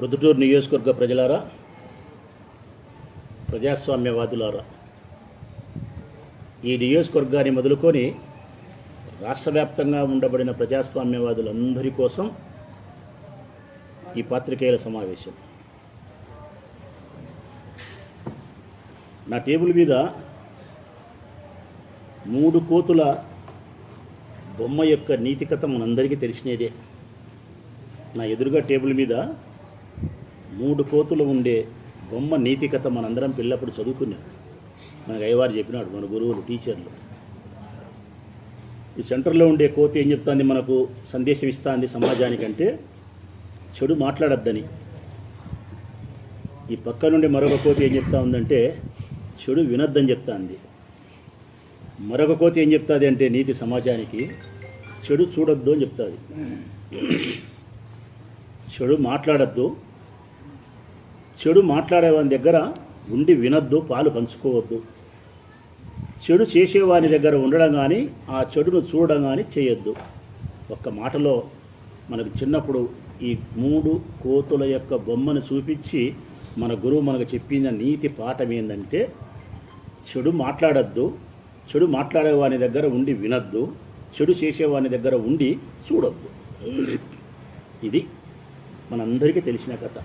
ప్రొద్దుటూరు నియోజకవర్గ ప్రజలారా ప్రజాస్వామ్యవాదులారా ఈ నియోజకవర్గాన్ని మొదలుకొని రాష్ట్ర వ్యాప్తంగా ఉండబడిన ప్రజాస్వామ్యవాదులందరి కోసం ఈ పాత్రికేయుల సమావేశం. నా టేబుల్ మీద మూడు కోతుల బొమ్మ యొక్క నీతికత మనందరికీ తెలిసినదే. నా ఎదురుగా టేబుల్ మీద మూడు కోతులు ఉండే బొమ్మ నీతికథ మనందరం పిల్లప్పుడు చదువుకున్నాం. మనకు అయ్యవారు చెప్పినాడు మన గురువులు టీచర్లు. ఈ సెంటర్లో ఉండే కోతి ఏం చెప్తుంది మనకు? సందేశం ఇస్తుంది సమాజానికంటే చెడు మాట్లాడద్దని. ఈ పక్క నుండి మరొక కోతి ఏం చెప్తా ఉందంటే చెడు వినొద్దని చెప్తాంది. మరొక కోతి ఏం చెప్తుంది అంటే నీతి సమాజానికి చెడు చూడొద్దు అని చెప్తుంది. చెడు మాట్లాడద్దు చెడు మాట్లాడేవాని దగ్గర ఉండి వినొద్దు పాలు పంచుకోవద్దు. చెడు చేసేవాని దగ్గర ఉండడం కానీ ఆ చెడును చూడడం కానీ చేయొద్దు. ఒక్క మాటలో మనకు చిన్నప్పుడు ఈ మూడు కోతుల యొక్క బొమ్మను చూపించి మన గురువు మనకు చెప్పిన నీతి పాఠం ఏంటంటే చెడు మాట్లాడద్దు చెడు మాట్లాడేవాని దగ్గర ఉండి వినద్దు చెడు చేసేవాని దగ్గర ఉండి చూడొద్దు. ఇది మనందరికీ తెలిసిన కథ.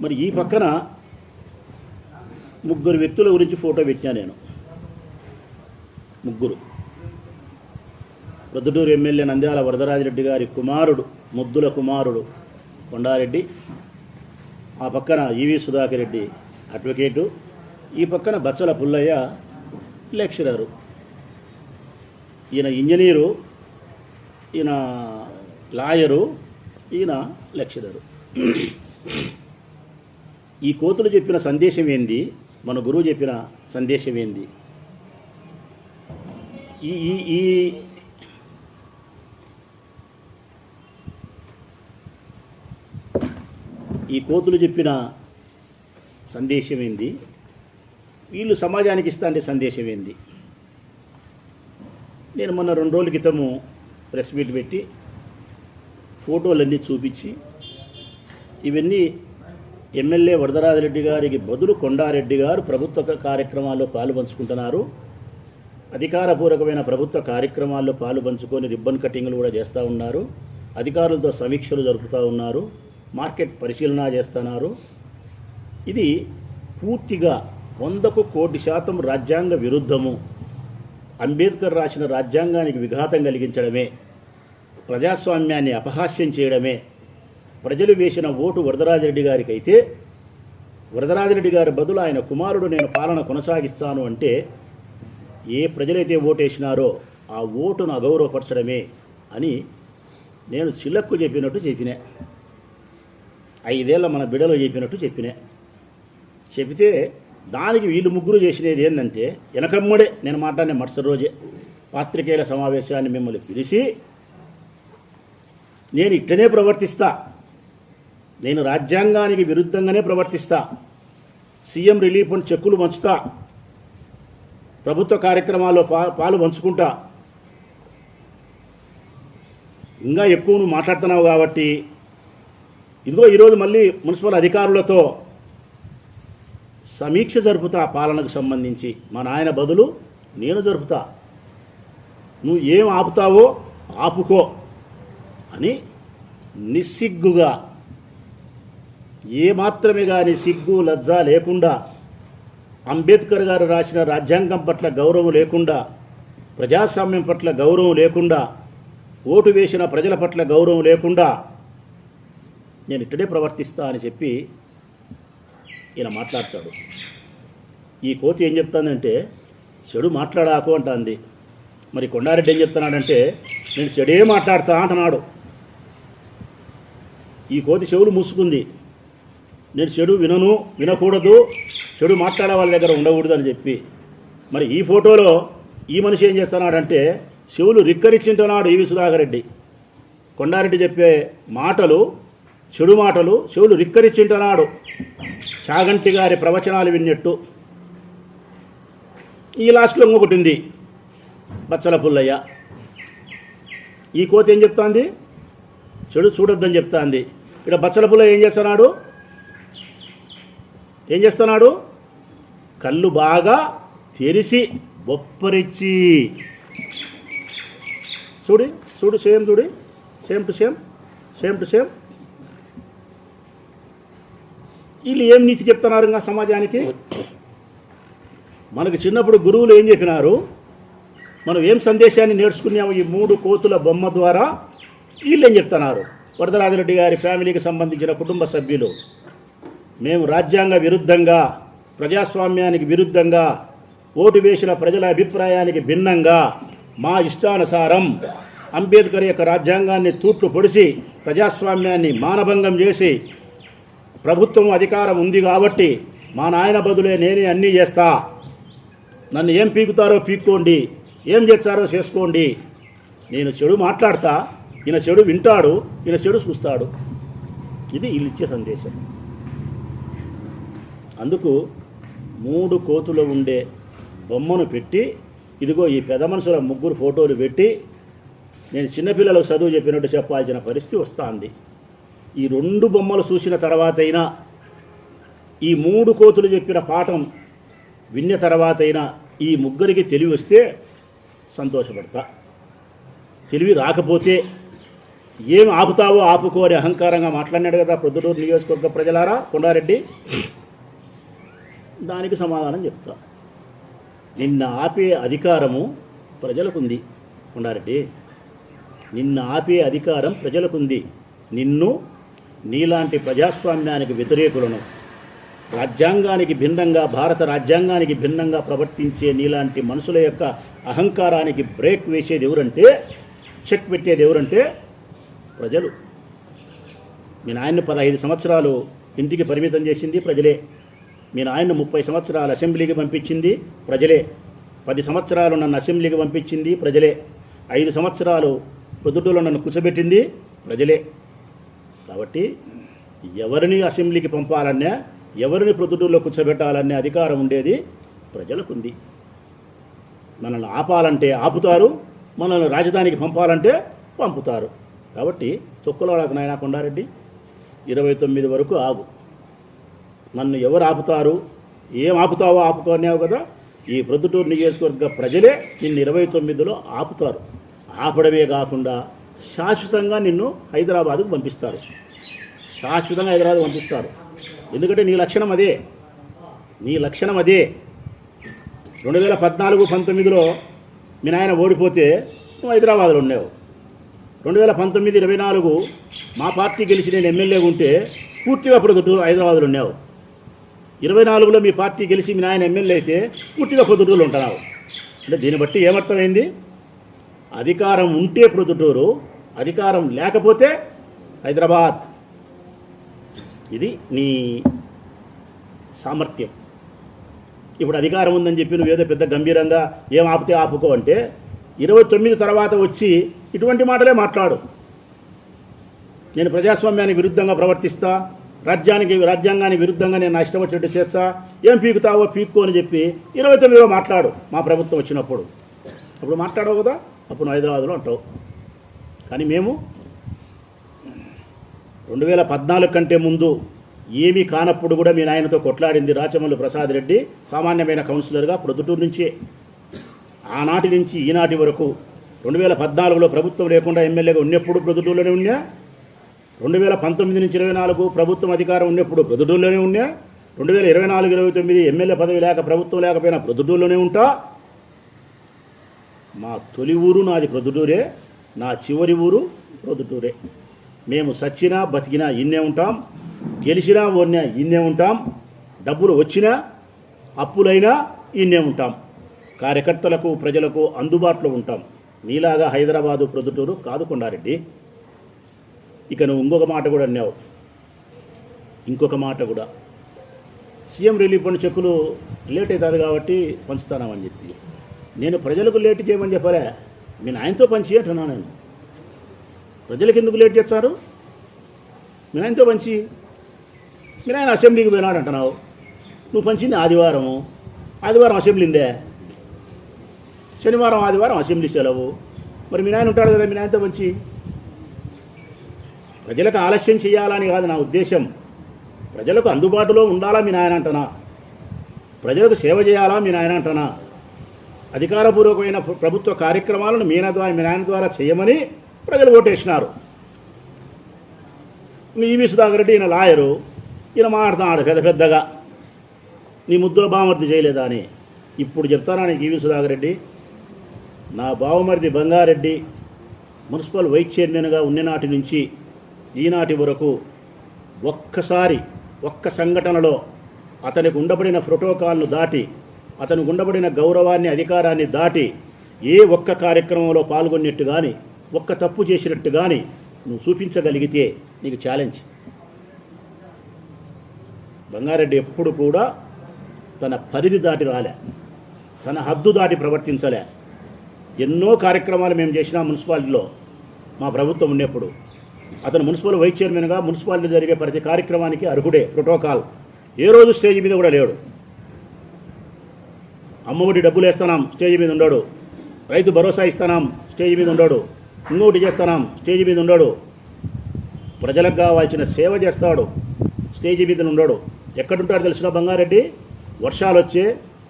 మరి ఈ పక్కన ముగ్గురు వ్యక్తుల గురించి ఫోటో పెట్టినా నేను. ముగ్గురు. ప్రొద్దుటూరు ఎమ్మెల్యే నంద్యాల వరదరాజిరెడ్డి గారి కుమారుడు ముద్దుల కుమారుడు కొండారెడ్డి ఆ పక్కన ఈవి సుధాకర్ రెడ్డి అడ్వకేటు ఈ పక్కన బచ్చల పుల్లయ్య లెక్చరరు. ఈయన ఇంజనీరు ఈయన లాయరు ఈయన లెక్చరరు. ఈ కోతులు చెప్పిన సందేశం ఏంది? మన గురువు చెప్పిన సందేశం ఏంది? ఈ ఈ ఈ కోతులు చెప్పిన సందేశం ఏంది? వీళ్ళు సమాజానికి ఇస్తాండే సందేశం ఏంది? నేను మొన్న రెండు రోజుల క్రితము ప్రెస్ మీట్ పెట్టి ఫోటోలన్నీ చూపించి ఇవన్నీ ఎమ్మెల్యే వరదరాజరెడ్డి గారికి బదులు కొండారెడ్డి గారు ప్రభుత్వ కార్యక్రమాల్లో పాలు పంచుకుంటున్నారు. అధికారపూర్వకమైన ప్రభుత్వ కార్యక్రమాల్లో పాలు పంచుకొని రిబ్బన్ కటింగ్లు కూడా చేస్తూ ఉన్నారు. అధికారులతో సమీక్షలు జరుపుతూ ఉన్నారు. మార్కెట్ పరిశీలన చేస్తున్నారు. ఇది పూర్తిగా వందకు కోటి శాతం రాజ్యాంగ విరుద్ధము. అంబేద్కర్ రాసిన రాజ్యాంగానికి విఘాతం కలిగించడమే ప్రజాస్వామ్యాన్ని అపహాస్యం చేయడమే ప్రజలు వేసిన ఓటు వరదరాజరెడ్డి గారికి అయితే వరదరాజరెడ్డి గారి బదులు ఆయన కుమారుడు నేను పాలన కొనసాగిస్తాను అంటే ఏ ప్రజలైతే ఓటేసినారో ఆ ఓటును అగౌరవపరచడమే అని నేను చిల్లక్కు చెప్పినట్టు చెప్పినా. ఐదేళ్ళ మన బిడలో చెప్పినట్టు చెప్పినా. చెబితే దానికి వీళ్ళు ముగ్గురు చేసినది ఏంటంటే వెనకమ్మడే నేను మాట్లాడిన మరుసటి రోజే పాత్రికేయుల సమావేశాన్ని మిమ్మల్ని పిలిచి నేను ఇట్లనే ప్రవర్తిస్తా. నేను రాజ్యాంగానికి విరుద్ధంగానే ప్రవర్తిస్తా. సీఎం రిలీఫ్ అని చెక్కులు పంచుతా. ప్రభుత్వ కార్యక్రమాల్లో పా పాలు పంచుకుంటా. ఇంకా ఎక్కువ నువ్వు మాట్లాడుతున్నావు కాబట్టి ఇదిగో ఈరోజు మళ్ళీ మున్సిపల్ అధికారులతో సమీక్ష జరుపుతా పాలనకు సంబంధించి. మా నాయన బదులు నేను జరుపుతా. నువ్వు ఏం ఆపుతావో ఆపుకో అని నిస్సిగ్గుగా ఏమాత్రమే కానీ సిగ్గు లజ్జ లేకుండా అంబేద్కర్ గారు రాసిన రాజ్యాంగం పట్ల గౌరవం లేకుండా ప్రజాస్వామ్యం పట్ల గౌరవం లేకుండా ఓటు వేసిన ప్రజల పట్ల గౌరవం లేకుండా నేను ఇట్టడే ప్రవర్తిస్తా అని చెప్పి ఈయన మాట్లాడతాడు. ఈ కోతి ఏం చెప్తానంటే చెడు మాట్లాడాకు అంటుంది. మరి కొండారెడ్డి ఏం చెప్తున్నాడంటే నేను చెడే మాట్లాడతా అంటున్నాడు. ఈ కోతి చెవులు మూసుకుంది. నేను చెడు వినను వినకూడదు చెడు మాట్లాడే వాళ్ళ దగ్గర ఉండకూడదు అని చెప్పి. మరి ఈ ఫోటోలో ఈ మనిషి ఏం చేస్తున్నాడంటే శివులు రిక్కరిచ్చింటున్నాడు ఈవి సుధాకర్ రెడ్డి. కొండారెడ్డి చెప్పే మాటలు చెడు మాటలు శివులు రిక్కరిచ్చింటున్నాడు. చాగంటి గారి ప్రవచనాలు విన్నట్టు. ఈ లాస్ట్లో ఇంకొకటి ఉంది బచ్చల పుల్లయ్య. ఈ కోతి ఏం చెప్తాంది? చెడు చూడొద్దని చెప్తాంది. ఇక్కడ బచ్చల పుల్లయ్య ఏం చేస్తున్నాడు? ఏం చేస్తున్నాడు? కళ్ళు బాగా తెరిచి బొప్పరిచ్చి. చూడి చూడు సేమ్ చూడి. Same to same same to same. వీళ్ళు ఏం నీతి చెప్తున్నారు ఇంకా సమాజానికి? మనకు చిన్నప్పుడు గురువులు ఏం చెప్పినారు? మనం ఏం సందేశాన్ని నేర్చుకున్నాము ఈ మూడు కోతుల బొమ్మ ద్వారా? వీళ్ళు ఏం చెప్తున్నారు? వరదరాజరెడ్డి గారి ఫ్యామిలీకి సంబంధించిన కుటుంబ సభ్యులు. మేము రాజ్యాంగ విరుద్ధంగా ప్రజాస్వామ్యానికి విరుద్ధంగా ఓటు వేసిన ప్రజల అభిప్రాయానికి భిన్నంగా మా ఇష్టానుసారం అంబేద్కర్ యొక్క రాజ్యాంగాన్ని తూట్లు పొడిచి ప్రజాస్వామ్యాన్ని మానభంగం చేసి ప్రభుత్వం అధికారం ఉంది కాబట్టి మా నాయన బదులే నేనే అన్నీ చేస్తా. నన్ను ఏం పీకుతారో పీక్కోండి ఏం చేస్తారో చేసుకోండి. నేను చెడు మాట్లాడతా ఈయన చెడు వింటాడు ఈయన చెడు చూస్తాడు. ఇది వీళ్ళు ఇచ్చే సందేశం. అందుకు మూడు కోతులు ఉండే బొమ్మను పెట్టి ఇదిగో ఈ పెద్ద మనుషుల ముగ్గురు ఫోటోలు పెట్టి నేను చిన్నపిల్లలకు చదువు చెప్పినట్టు చెప్పాల్సిన పరిస్థితి వస్తుంది. ఈ రెండు బొమ్మలు చూసిన తర్వాతైనా ఈ మూడు కోతులు చెప్పిన పాఠం విన్న తర్వాతైనా ఈ ముగ్గురికి తెలివి వస్తే సంతోషపడతా. తెలివి రాకపోతే ఏం ఆపుతావో ఆపుకో అని అహంకారంగా మాట్లాడినాడు కదా ప్రొద్దుటూరు నియోజకవర్గ ప్రజలారా? కొండారెడ్డి? దానికి సమాధానం చెప్తా. నిన్న ఆపే అధికారము ప్రజలకుంది. ఉండారెడ్డి నిన్న ఆపే అధికారం ప్రజలకుంది. నిన్ను నీలాంటి ప్రజాస్వామ్యానికి వ్యతిరేకులను రాజ్యాంగానికి భిన్నంగా భారత రాజ్యాంగానికి భిన్నంగా ప్రవర్తించే నీలాంటి మనుషుల యొక్క అహంకారానికి బ్రేక్ వేసేది ఎవరంటే చెక్ పెట్టేది ఎవరంటే ప్రజలు. మీ నాయన్ని పదహైదు సంవత్సరాలు ఇంటికి పరిమితం చేసింది ప్రజలే. మీ నాయన్ని ముప్పై సంవత్సరాలు అసెంబ్లీకి పంపించింది ప్రజలే. పది సంవత్సరాలు నన్ను అసెంబ్లీకి పంపించింది ప్రజలే. ఐదు సంవత్సరాలు పొద్దుటూలో నన్ను కూర్చోబెట్టింది ప్రజలే. కాబట్టి ఎవరిని అసెంబ్లీకి పంపాలన్నా ఎవరిని ప్రొద్దుటూరులో కూర్చోబెట్టాలనే అధికారం ఉండేది ప్రజలకుంది. మనల్ని ఆపాలంటే ఆపుతారు మనల్ని రాజధానికి పంపాలంటే పంపుతారు. కాబట్టి తొక్కులోడకు నాయన కొండారెడ్డి ఇరవై తొమ్మిది వరకు ఆగు. నన్ను ఎవరు ఆపుతారు? ఏం ఆపుతావో ఆపుకోనేవు కదా? ఈ ప్రొద్దుటూరు నియోజకవర్గ ప్రజలే నిన్ను ఇరవై తొమ్మిదిలో ఆపుతారు. ఆపడమే కాకుండా శాశ్వతంగా నిన్ను హైదరాబాద్కు పంపిస్తారు. శాశ్వతంగా హైదరాబాద్ పంపిస్తారు. ఎందుకంటే నీ లక్షణం అదే. నీ లక్షణం అదే. రెండు వేల పద్నాలుగు పంతొమ్మిదిలో మీ నాయన ఓడిపోతే నువ్వు హైదరాబాద్లో ఉండేవు రెండు వేల పంతొమ్మిది ఇరవై నాలుగు మా పార్టీ గెలిచి నేను ఎమ్మెల్యే ఉంటే పూర్తిగా పొద్దుటూరు హైదరాబాద్లో ఉండేవు ఇరవై నాలుగులో మీ పార్టీ గెలిచి మీ నాయన ఎమ్మెల్యే అయితే పూర్తిగా పొద్దుటూరులో ఉంటున్నావు అంటే దీన్ని బట్టి ఏమర్థమైంది? అధికారం ఉంటే ప్రొద్దుటూరు అధికారం లేకపోతే హైదరాబాద్. ఇది నీ సామర్థ్యం. ఇప్పుడు అధికారం ఉందని చెప్పి నువ్వు ఏదో పెద్ద గంభీరంగా ఏం ఆపితే ఆపుకో అంటే ఇరవై తొమ్మిది తర్వాత వచ్చి ఇటువంటి మాటలే మాట్లాడు. నేను ప్రజాస్వామ్యానికి విరుద్ధంగా ప్రవర్తిస్తా. రాజ్యానికి రాజ్యాంగానికి విరుద్ధంగా నేను నా ఇష్టం వచ్చినట్టు చేస్తా. ఏం పీకుతావో పీక్కు అని చెప్పి ఇరవై తొమ్మిదిలో మాట్లాడు. మా ప్రభుత్వం వచ్చినప్పుడు. అప్పుడు మాట్లాడవు కదా? అప్పుడు హైదరాబాద్లో అంటావు కానీ మేము రెండు వేల పద్నాలుగు కంటే ముందు ఏమీ కానప్పుడు కూడా మీ నాయనతో కొట్లాడింది రాచమల్లు ప్రసాద్ రెడ్డి సామాన్యమైన కౌన్సిలర్గా ప్రొద్దుటూరు నుంచే. ఆనాటి నుంచి ఈనాటి వరకు రెండు వేల పద్నాలుగులో ప్రభుత్వం లేకుండా ఎమ్మెల్యేగా ఉన్నప్పుడు ప్రొద్దుటూరులోనే ఉన్నా? రెండు వేల పంతొమ్మిది నుంచి ఇరవై నాలుగు ప్రభుత్వం అధికారం ఉన్నప్పుడు ప్రొద్దుటూరులోనే ఉన్నా రెండు వేల ఇరవై నాలుగు ఇరవై తొమ్మిది ఎమ్మెల్యే పదవి లేక ప్రభుత్వం లేకపోయినా ప్రొద్దుటూరులోనే ఉంటా. మా తొలి ఊరు నాది ప్రొద్దుటూరే నా చివరి ఊరు ప్రొద్దుటూరే. మేము సచ్చినా బతికినా ఇన్నే ఉంటాం. గెలిచినా ఓడినా ఇన్నే ఉంటాం. డబ్బులు వచ్చినా అప్పులైనా ఇన్నే ఉంటాం. కార్యకర్తలకు ప్రజలకు అందుబాటులో ఉంటాం. నీలాగా హైదరాబాదు ప్రొద్దుటూరు కాదు కొండారెడ్డి. ఇక నువ్వు ఇంకొక మాట కూడా అన్నావు. ఇంకొక మాట కూడా. సీఎం రిలీఫ్ ఫండ్ చెక్కులు లేట్ అవుతుంది కాబట్టి పంచుతానని చెప్పి. నేను ప్రజలకు లేట్ చేయమని చెప్పలే. మీ ఆయనతో పంచి అంటున్నా నేను? ప్రజలకు ఎందుకు లేట్ చేస్తారు? మీ నాయనతో పంచి మీ నాయన అసెంబ్లీకి పోయినాడు అంటున్నావు. నువ్వు పంచింది ఆదివారము ఆదివారం అసెంబ్లీందే శనివారం ఆదివారం అసెంబ్లీ సెలవు. మరి మీ నాయన ఉంటాడు కదా మీ నాయనతో మంచి ప్రజలకు ఆలస్యం చేయాలని కాదు నా ఉద్దేశం ప్రజలకు అందుబాటులో ఉండాలా మీ నాయన అంటనా? ప్రజలకు సేవ చేయాలా మీ నాయన అంటనా? అధికారపూర్వకమైన ప్ర- ప్రభుత్వ కార్యక్రమాలను మీన ద్వారా మీ నాయన ద్వారా చేయమని ప్రజలు ఓటేసినారు. ఈవి సుధాకర్ రెడ్డి ఈయన లాయరు ఈయన మాట్లాడుతున్నాడు పెద్ద పెద్దగా. నీ ముద్దుల బావమర్ది చేయలేదా అని. ఇప్పుడు చెప్తానా నీకు ఈవి సుధాకర్ రెడ్డి? నా బావమరిది బంగారెడ్డి మున్సిపల్ వైస్ చైర్మన్గా ఉన్ననాటి నుంచి ఈనాటి వరకు ఒక్కసారి ఒక్క సంఘటనలో అతనికి ఉండబడిన ప్రోటోకాల్ను దాటి అతనికి ఉండబడిన గౌరవాన్ని అధికారాన్ని దాటి ఏ ఒక్క కార్యక్రమంలో పాల్గొన్నట్టు కానీ ఒక్క తప్పు చేసినట్టు కానీ నువ్వు చూపించగలిగితే నీకు ఛాలెంజ్ బంగారెడ్డి ఎప్పుడు కూడా తన పరిధి దాటి రాలే. తన హద్దు దాటి ప్రవర్తించలే. ఎన్నో కార్యక్రమాలు మేము చేసినా మున్సిపాలిటీలో మా ప్రభుత్వం ఉన్నప్పుడు అతను మున్సిపల్ వైస్ చైర్మన్గా మున్సిపాలిటీ జరిగే ప్రతి కార్యక్రమానికి అర్హుడే ప్రోటోకాల్. ఏ రోజు స్టేజ్ మీద కూడా లేడు. అమ్మఒడి డబ్బులు వేస్తున్నాం స్టేజ్ మీద ఉండాడు. రైతు భరోసా ఇస్తున్నాం స్టేజ్ మీద ఉండడు. ఇంకోటి చేస్తున్నాం స్టేజ్ మీద ఉండడు. ప్రజలకు కావాల్సిన సేవ చేస్తాడు స్టేజ్ మీద ఉండడు. ఎక్కడుంటాడు తెలిసిన బంగారెడ్డి వర్షాలు వచ్చే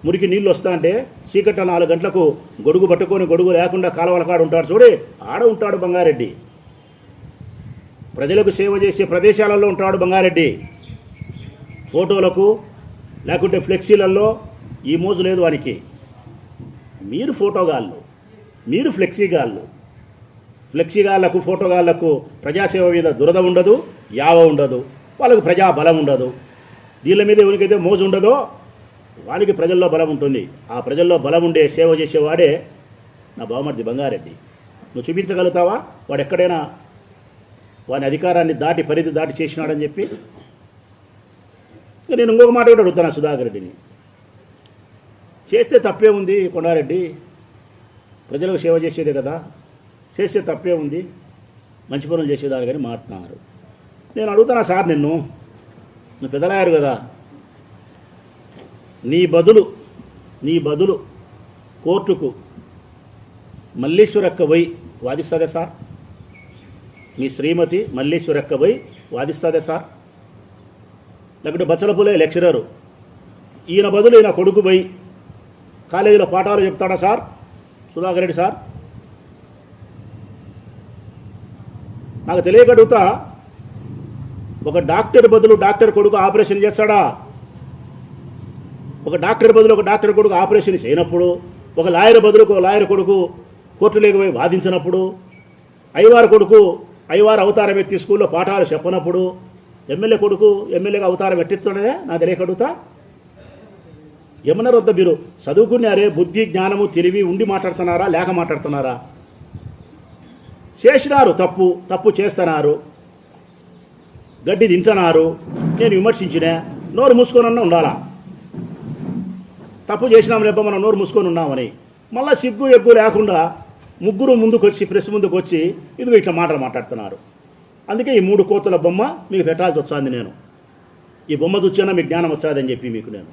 మురికి నీళ్ళు వస్తా అంటే చీకట నాలుగు గంటలకు గొడుగు పట్టుకొని గొడుగు లేకుండా కాలువల కాడ ఉంటాడు చూడి. ఆడ ఉంటాడు బంగారెడ్డి. ప్రజలకు సేవ చేసే ప్రదేశాలలో ఉంటాడు బంగారెడ్డి. ఫోటోలకు లేకుంటే ఫ్లెక్సీలలో ఈ మోజు లేదు వానికి. మీరు ఫోటోగాళ్ళు మీరు ఫ్లెక్సీగాళ్ళు. ఫ్లెక్సీగాళ్ళకు ఫోటోగాళ్ళకు ప్రజాసేవ మీద దురద ఉండదు యావ ఉండదు వాళ్ళకు ప్రజా బలం ఉండదు. దీళ్ళ మీద ఎవరికైతే మోజు ఉండదో వానికి ప్రజల్లో బలం ఉంటుంది. ఆ ప్రజల్లో బలం ఉండే సేవ చేసేవాడే నా బావమర్ది బంగారెడ్డి. నువ్వు చూపించగలుగుతావా? వాడు ఎక్కడైనా వాని అధికారాన్ని దాటి పరిధి దాటి చేసినాడని చెప్పి నేను ఇంకొక మాట కూడా అడుగుతాను సుధాకర్ రెడ్డిని. చేస్తే తప్పే ఉంది కొండారెడ్డి. ప్రజలకు సేవ చేసేదే కదా. చేస్తే తప్పే ఉంది. మంచి పనులు చేసేదారు కానీ మాట్లాడుతున్నారు నేను అడుగుతానా సార్ నిన్ను. నువ్వు పెదలాయారు కదా. నీ బదులు నీ బదులు కోర్టుకు మల్లీశ్వరక్క పోయి వాదిస్తుందా సార్? మీ శ్రీమతి మల్లీశ్వరక్క పోయి వాదిస్తుందే సార్? లేకుంటే బచ్చలపులే లెక్చరరు. ఈయన బదులు ఈయన కొడుకు పోయి కాలేజీలో పాఠాలు చెప్తాడా సార్? సుధాకర్ రెడ్డి సార్? నాకు తెలియక అడుగుతా ఒక డాక్టర్ బదులు డాక్టర్ కొడుకు ఆపరేషన్ చేస్తాడా? ఒక డాక్టర్ బదులు ఒక డాక్టర్ కొడుకు ఆపరేషన్ చేయనప్పుడు ఒక లాయర్ బదులు ఒక లాయర్ కొడుకు కోర్టులోకి పోయి వాదించినప్పుడు అయ్యవారి కొడుకు అయ్యవారు అవతారం ఎత్తి స్కూల్లో పాఠాలు చెప్పనప్పుడు ఎమ్మెల్యే కొడుకు ఎమ్మెల్యేగా అవతారం ఎట్టిస్తుండదే? నా తెలియకడుగుతా అడుగుతా. వద్ద మీరు చదువుకున్నారే బుద్ధి జ్ఞానము తెలివి ఉండి మాట్లాడుతున్నారా లేక మాట్లాడుతున్నారా? చేసినారు తప్పు తప్పు చేస్తున్నారు. గడ్డి తింటున్నారు. నేను విమర్శించిన నోరు మూసుకొని ఉండాలా? తప్పు చేసినాం లేప మనం నోరు మూసుకొని ఉన్నామని. మళ్ళీ సిగ్గు ఎగ్గు లేకుండా ముగ్గురు ముందుకు వచ్చి ప్రెస్ ముందుకు వచ్చి ఇది ఇట్లా మాటలు మాట్లాడుతున్నారు. అందుకే ఈ మూడు కోతుల బొమ్మ మీకు పెట్టాల్సి వచ్చింది నేను. ఈ బొమ్మ చూసినా మీకు జ్ఞానం వస్తుందని చెప్పి మీకు నేను.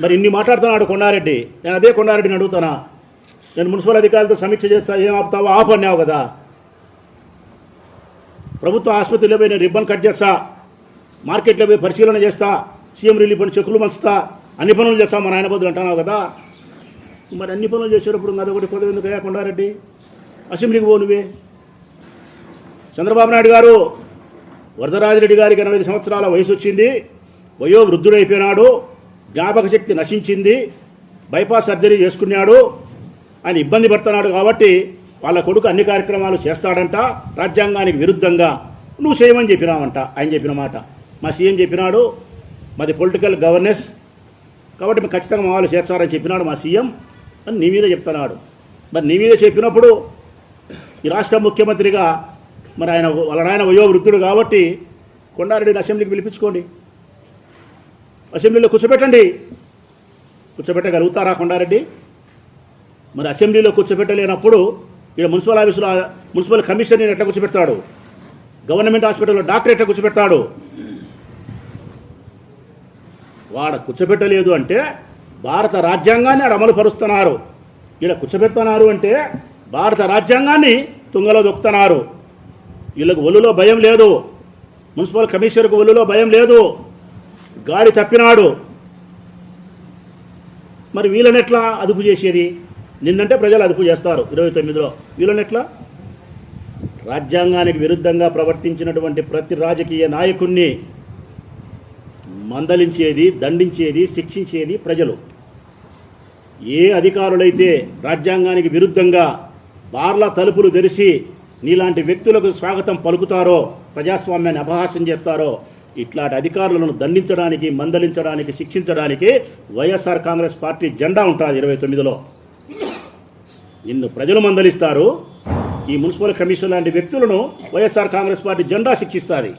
మరి ఇన్ని మాట్లాడుతున్నాడు కొండారెడ్డి. నేను అదే కొండారెడ్డిని అడుగుతానా? నేను మున్సిపల్ అధికారులతో సమీక్ష చేస్తా ఏం ఆపుతావో ఆఫ్ అన్నావు కదా. ప్రభుత్వ ఆసుపత్రిలో పోయి నేను రిబ్బన్ కట్ చేస్తా. మార్కెట్లో పోయి పరిశీలన చేస్తా. సీఎం రిలీఫ్ అని చెక్కులు మంచుతా అన్ని పనులు చేస్తా మా నాయన బదులు అంటున్నావు కదా. మరి అన్ని పనులు చేసేటప్పుడు అదొకటి పదవి ఎందుకు అయ్యా కొండారెడ్డి? అసెంబ్లీకి పో నువ్వే. చంద్రబాబు నాయుడు గారు వరదరాజిరెడ్డి గారికి ఎనభై సంవత్సరాల వయసు వచ్చింది. వయో వృద్ధుడైపోయినాడు జ్ఞాపక శక్తి నశించింది. బైపాస్ సర్జరీ చేసుకున్నాడు. ఆయన ఇబ్బంది పడుతున్నాడు కాబట్టి వాళ్ళ కొడుకు అన్ని కార్యక్రమాలు చేస్తాడంట. రాజ్యాంగానికి విరుద్ధంగా నువ్వు చేయమని చెప్పినావంట. ఆయన చెప్పిన మాట. మా సీఎం చెప్పినాడు. మాది పొలిటికల్ గవర్నెన్స్. కాబట్టి మేము ఖచ్చితంగా మా వాళ్ళు చేస్తారని చెప్పినాడు మా సీఎం. అని నీ మీద చెప్తున్నాడు. మరి నీ మీద చెప్పినప్పుడు ఈ రాష్ట్ర ముఖ్యమంత్రిగా మరి ఆయన వాళ్ళ నాయన వయోవృద్ధుడు కాబట్టి కొండారెడ్డిని అసెంబ్లీకి పిలిపించుకోండి. అసెంబ్లీలో కూర్చోబెట్టండి. కూర్చోబెట్టగలుగుతారా కొండారెడ్డి? మరి అసెంబ్లీలో కూర్చోబెట్టలేనప్పుడు ఇక్కడ మున్సిపల్ ఆఫీసులో మున్సిపల్ కమిషనర్ని ఎట్లా కూర్చోబెడతాడు? గవర్నమెంట్ హాస్పిటల్లో డాక్టర్ ఎట్లా కూర్చోబెడతాడు? వాడ కూర్చోబెట్టలేదు అంటే భారత రాజ్యాంగాన్ని ఆడ అమలు పరుస్తున్నారు. ఈడ కూర్చోబెడుతున్నారు అంటే భారత రాజ్యాంగాన్ని తుంగలో దొక్కుతున్నారు. వీళ్ళకు ఒళ్ళులో భయం లేదు. మున్సిపల్ కమిషనర్కు ఒళ్ళులో భయం లేదు. గాడి తప్పినాడు. మరి వీళ్ళని ఎట్లా అదుపు చేసేది? నిన్నంటే ప్రజలు అదుపు చేస్తారు ఇరవై తొమ్మిదిలో. వీళ్ళని ఎట్లా? రాజ్యాంగానికి విరుద్ధంగా ప్రవర్తించినటువంటి ప్రతి రాజకీయ నాయకుణ్ణి మందలించేది దండించేది శిక్షించేది ప్రజలు. ఏ అధికారులైతే రాజ్యాంగానికి విరుద్ధంగా బార్ల తలుపులు తెరిచి నీలాంటి వ్యక్తులకు స్వాగతం పలుకుతారో ప్రజాస్వామ్యాన్ని అపహాస్యం చేస్తారో ఇట్లాంటి అధికారులను దండించడానికి మందలించడానికి శిక్షించడానికి వైఎస్ఆర్ కాంగ్రెస్ పార్టీ జెండా ఉంటుంది ఇరవై తొమ్మిదిలో. నిన్ను ప్రజలు మందలిస్తారు ఈ మున్సిపల్ కమిషన్ లాంటి వ్యక్తులను వైఎస్ఆర్ కాంగ్రెస్ పార్టీ జెండా శిక్షిస్తుంది.